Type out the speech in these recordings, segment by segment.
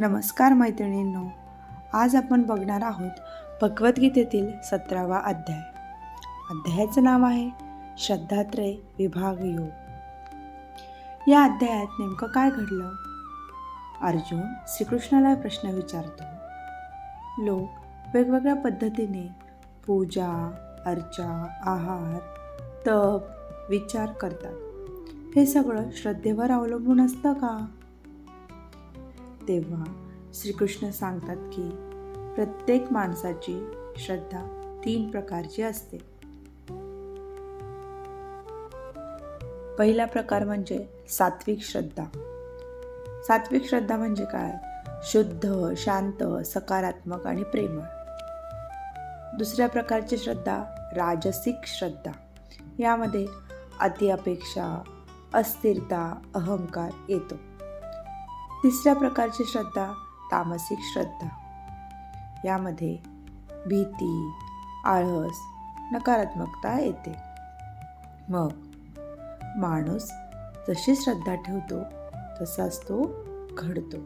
नमस्कार मैत्रिणींनो आज आपण बघणार आहोत भगवद्गीतेतील सतरावा अध्याय. अध्यायाचं नाव आहे श्रद्धात्रय विभाग योग. या अध्यायात नेमकं काय घडलं? अर्जुन श्रीकृष्णाला प्रश्न विचारतो. लोक वेगवेगळ्या पद्धतीने पूजा अर्चा आहार तप विचार करतात. हे सगळं श्रद्धेवर अवलंबून असतं का? तेव्हा श्रीकृष्ण सांगतात की प्रत्येक माणसाची श्रद्धा तीन प्रकारची असते. पहिला प्रकार म्हणजे सात्विक श्रद्धा. सात्विक श्रद्धा म्हणजे काय? शुद्ध शांत सकारात्मक आणि प्रेमळ. दुसऱ्या प्रकारची श्रद्धा राजसिक श्रद्धा. यामध्ये अति अपेक्षा अस्थिरता अहंकार येतो. तिसऱ्या प्रकारची श्रद्धा तामसिक श्रद्धा. यामध्ये भीती आळस नकारात्मकता येते. मग माणूस जशी श्रद्धा ठेवतो तसाच तो घडतो.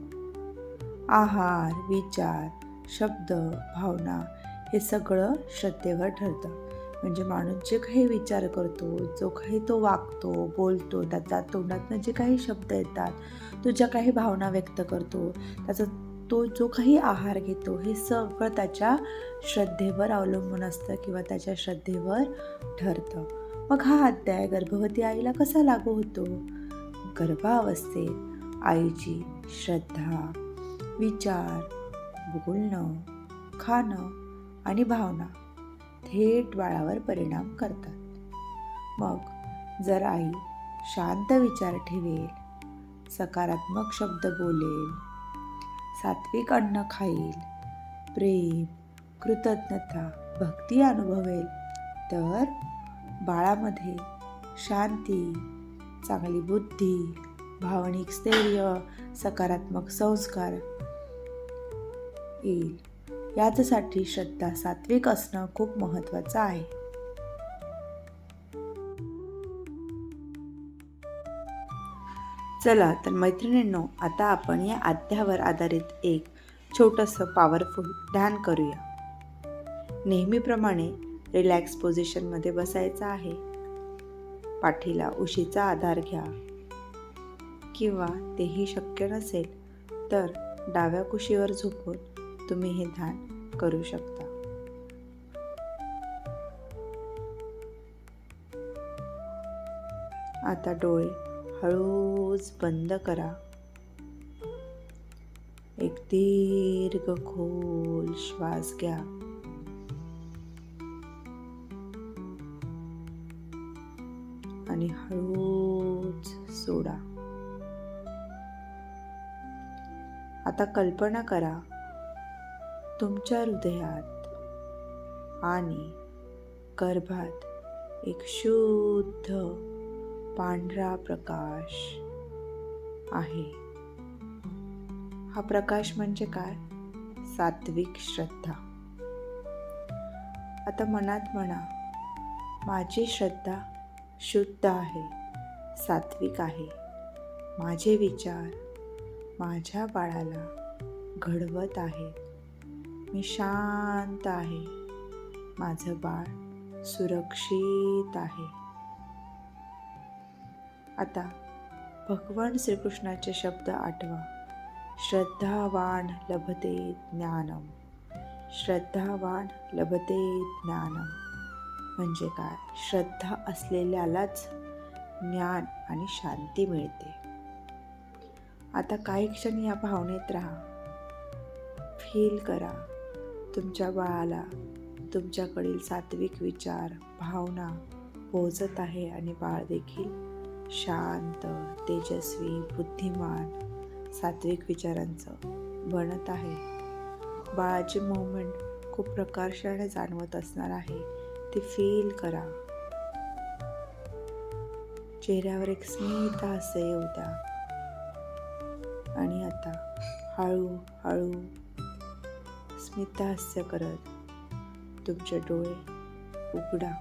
आहार विचार शब्द भावना हे सगळं श्रद्धेवर ठरतं. म्हणजे माणूस जे काही विचार करतो जो काही तो वागतो बोलतो त्याचा तोंडातनं जे काही शब्द येतात तो ज्या काही भावना व्यक्त करतो त्याचा तो जो काही आहार घेतो हे सगळं त्याच्या श्रद्धेवर अवलंबून असतं किंवा त्याच्या श्रद्धेवर ठरतं. मग हा अध्याय गर्भवती आईला कसा लागू होतो? गर्भावस्थेत आईची श्रद्धा विचार बोलणं खाणं आणि भावना. थेट बाळावर परिणाम करतात. मग जर आई शांत विचार ठेवेल सकारात्मक शब्द बोलेल सात्विक अन्न खाईल प्रेम कृतज्ञता भक्ती अनुभवेल तर बाळामध्ये शांती चांगली बुद्धी भावनिक स्थैर्य सकारात्मक संस्कार येईल. याचसाठी श्रद्धा सात्विक असणं खूप महत्त्वाचं आहे. चला तर मैत्रिणींनो आता आपण या आद्यावर आधारित एक छोटंसं पॉवरफुल ध्यान करूया. नेहमीप्रमाणे रिलॅक्स पोझिशनमध्ये बसायचं आहे. पाठीला उशीचा आधार घ्या. किंवा तेही शक्य नसेल तर डाव्या कुशीवर झोपून तुम्ही हे ध्यान करू शकता. आता डोळे हळूच बंद करा. एक दीर्घ खोल श्वास घ्या. आणि हळूच सोडा. आता कल्पना करा तुमच्या हृदयात आणि गर्भात एक शुद्ध पांढरा प्रकाश आहे. हा प्रकाश म्हणजे काय? सात्विक श्रद्धा. आता मनात म्हणा माझी श्रद्धा शुद्ध आहे सात्विक आहे. माझे विचार माझ्या बाळाला घडवत आहेत. मी शांत आहे. माझं बाळ सुरक्षित आहे. आता भगवान श्रीकृष्णाचे शब्द आठवा. श्रद्धावान लभते ज्ञानम. श्रद्धावान लभते ज्ञानम. म्हणजे काय? श्रद्धा असलेल्यालाच ज्ञान आणि शांती मिळते. आता काही क्षण या भावनेत राहा. फील करा. तुमच्या बाळाला तुमच्याकडील सात्विक विचार भावना पोहोचत आहे आणि बाळ देखील शांत तेजस्वी बुद्धिमान सात्विक विचारांचं बनत आहे. बाळाचे मुवमेंट खूप प्रकर्षाने जाणवत असणार आहे. ते फील करा. चेहऱ्यावर एक स्मित असे येऊ द्या. आणि आता हळू हळू स्मित हास्य करत तुमचे डोळे उघडा.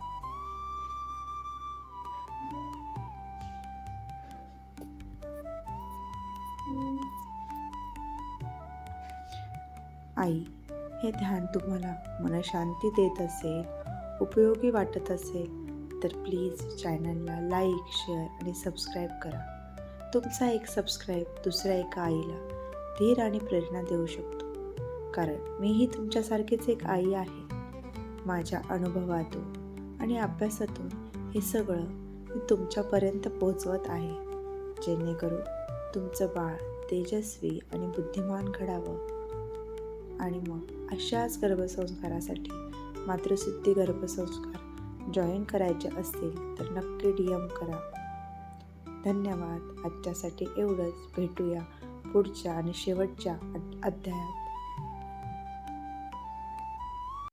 आई हे ध्यान तुम्हाला मनशांती देत असेल उपयोगी वाटत असेल तर प्लीज चॅनलला लाईक शेअर आणि सबस्क्राईब करा. तुमचा एक सबस्क्राईब दुसऱ्या एका आईला धीर आणि प्रेरणा देऊ शकतो. कारण मीही तुमच्यासारखीच एक आई आहे. माझ्या अनुभवातून आणि अभ्यासातून हे सगळं मी तुमच्यापर्यंत पोचवत आहे. जेणेकरून तुमचं बाळ तेजस्वी आणि बुद्धिमान घडावं. आणि मग अशाच गर्भसंस्कारासाठी मातृसिद्धी गर्भसंस्कार जॉईन करायचे असतील तर नक्की डी एम करा. धन्यवाद. आजच्यासाठी एवढंच. भेटूया पुढच्या आणि शेवटच्या अध्यायात.